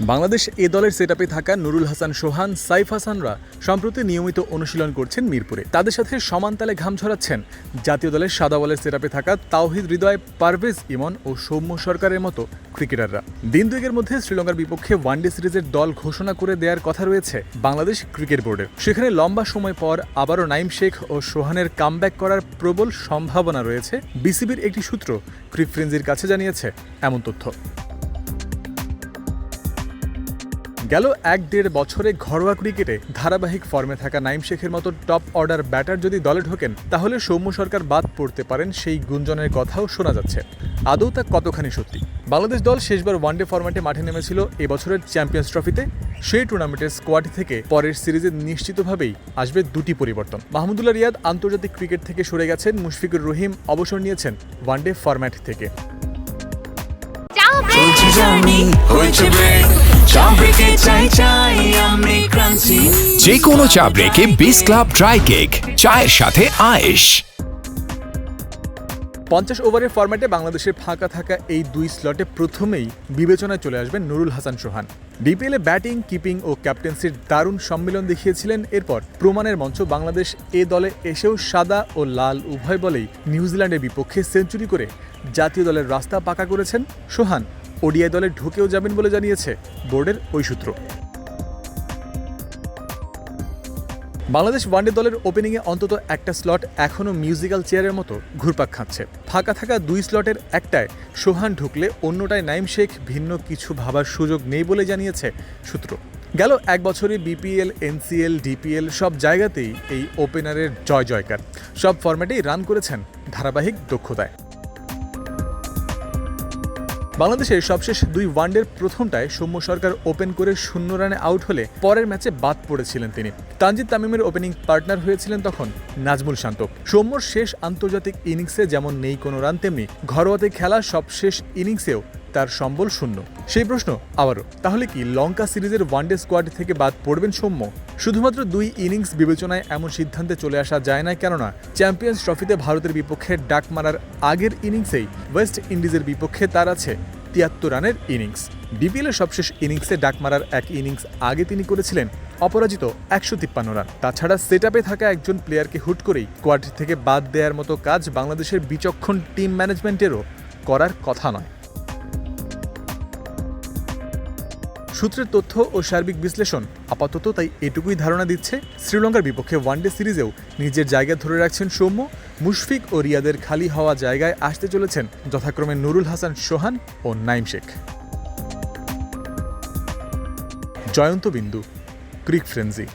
বাংলাদেশ এ দলের সেটআপে থাকা নুরুল হাসান সোহান, সাইফ হাসানরা সম্প্রতি নিয়মিত অনুশীলন করছেন মিরপুরে। তাদের সাথে সমান তালে ঘাম ঝরাচ্ছেন জাতীয় দলের সাদা বলের সেটআপে থাকা তাওহিদ হৃদয়, পারভেজ ইমন ও সৌম্য সরকারের মতো ক্রিকেটাররা। দিন দুয়েকের মধ্যে শ্রীলঙ্কার বিপক্ষে ওয়ানডে সিরিজের দল ঘোষণা করে দেওয়ার কথা রয়েছে বাংলাদেশ ক্রিকেট বোর্ডের। সেখানে লম্বা সময় পর আবারও নাইম শেখ ও সোহানের কামব্যাক করার প্রবল সম্ভাবনা রয়েছে। বিসিবির একটি সূত্র ক্রিক ফ্রেন্সির কাছে জানিয়েছে এমন তথ্য। গেল এক দেড় বছরে ঘরোয়া ক্রিকেটে ধারাবাহিক ফর্মে থাকা নাইম শেখের মতো টপ অর্ডার ব্যাটার যদি দলে ঢোকেন, তাহলে সৌম্য সরকার বাদ পড়তে পারেন সেই গুঞ্জনের কথাও শোনা যাচ্ছে। আদৌ তা কতখানি সত্যি? বাংলাদেশ দল শেষবার ওয়ানডে ফরম্যাটে মাঠে নেমেছিল এবছরের চ্যাম্পিয়ন্স ট্রফিতে। সেই টুর্নামেন্টের স্কোয়াড থেকে পরের সিরিজে নিশ্চিতভাবেই আসবে দুটি পরিবর্তন। মাহমুদুল্লাহ রিয়াদ আন্তর্জাতিক ক্রিকেট থেকে সরে গেছেন মুশফিকুর রহিম, অবসর নিয়েছেন ওয়ানডে ফরম্যাট থেকে। যে কোনো চা ব্রেকে বিস ক্লাব ড্রাই কেক চায়ের সাথে আয়েশ। পঞ্চাশ ওভারের ফরম্যাটে বাংলাদেশের ফাঁকা থাকা এই দুই স্লটে প্রথমেই বিবেচনায় চলে আসবেন নুরুল হাসান সোহান। বিপিএলে ব্যাটিং কিপিং ও ক্যাপ্টেন্সির দারুণ সম্মিলন দেখিয়েছিলেন, এরপর প্রমাণের মঞ্চ বাংলাদেশ এ দলে এসেও সাদা ও লাল উভয় বলেই নিউজিল্যান্ডের বিপক্ষে সেঞ্চুরি করে জাতীয় দলের রাস্তা পাকা করেছেন সোহান। ওডিআই দলে ঢুকেও যাবেন বলে জানিয়েছে বোর্ডের ওই সূত্র বাংলাদেশ ওয়ানডে দলের ওপেনিংয়ে অন্তত একটা স্লট এখনও মিউজিক্যাল চেয়ারের মতো ঘুরপাক খাচ্ছে। ফাঁকা থাকা দুই স্লটের একটায় সোহান ঢুকলে অন্যটায় নাইম শেখ ভিন্ন কিছু ভাবার সুযোগ নেই বলে জানিয়েছে সূত্র। গেল এক বছরে বিপিএল, এনসিএল, ডিপিএল সব জায়গাতেই এই ওপেনারের জয় জয়কার সব ফরম্যাটেই রান করেছেন ধারাবাহিক দক্ষতায়। বাংলাদেশের সবশেষ দুই ওয়ানডের প্রথমটায় সৌম্য সরকার ওপেন করে শূন্য রানে আউট হলে পরের ম্যাচে বাদ পড়েছিলেন তিনি। তানজিদ তামিমের ওপেনিং পার্টনার হয়েছিলেন তখন নাজমুল শান্ত। সৌম্যর শেষ আন্তর্জাতিক ইনিংসে যেমন নেই কোনো রান, তেমনি ঘরোয়াতে খেলা সবশেষ ইনিংসেও তার সম্বল শূন্য। সেই প্রশ্ন আবারও, তাহলে কি লঙ্কা সিরিজের ওয়ানডে স্কোয়াড থেকে বাদ পড়বেন সৌম্য? শুধুমাত্র দুই ইনিংস বিবেচনায় এমন সিদ্ধান্তে চলে আসা যায় না কেননা, চ্যাম্পিয়ন্স ট্রফিতে ভারতের বিপক্ষে ডাক মারার আগের ইনিংসেই ওয়েস্ট ইন্ডিজের বিপক্ষে তার আছে তিয়াত্তর রানের ইনিংস। বিপিএলের সবশেষ ইনিংসে ডাক মারার এক ইনিংস আগে তিনি করেছিলেন, অপরাজিত একশো তিপ্পান্ন রান। তাছাড়া সেট থাকা একজন প্লেয়ারকে হুট করেই কোয়াড থেকে বাদ দেওয়ার মতো কাজ বাংলাদেশের বিচক্ষণ টিম ম্যানেজমেন্টেরও করার কথা নয়। সূত্রের তথ্য ও সার্বিক বিশ্লেষণ আপাতত তাই এটুকুই ধারণা দিচ্ছে শ্রীলঙ্কার বিপক্ষে ওয়ানডে সিরিজেও নিজের জায়গা ধরে রাখছেন সৌম্য, মুশফিক ও রিয়াদের খালি হওয়া জায়গায় আসতে চলেছেন যথাক্রমে নুরুল হাসান, সোহান ও নাইম শেখ। জয়ন্ত বিন্দু, ক্রিক ফ্রেন্সি।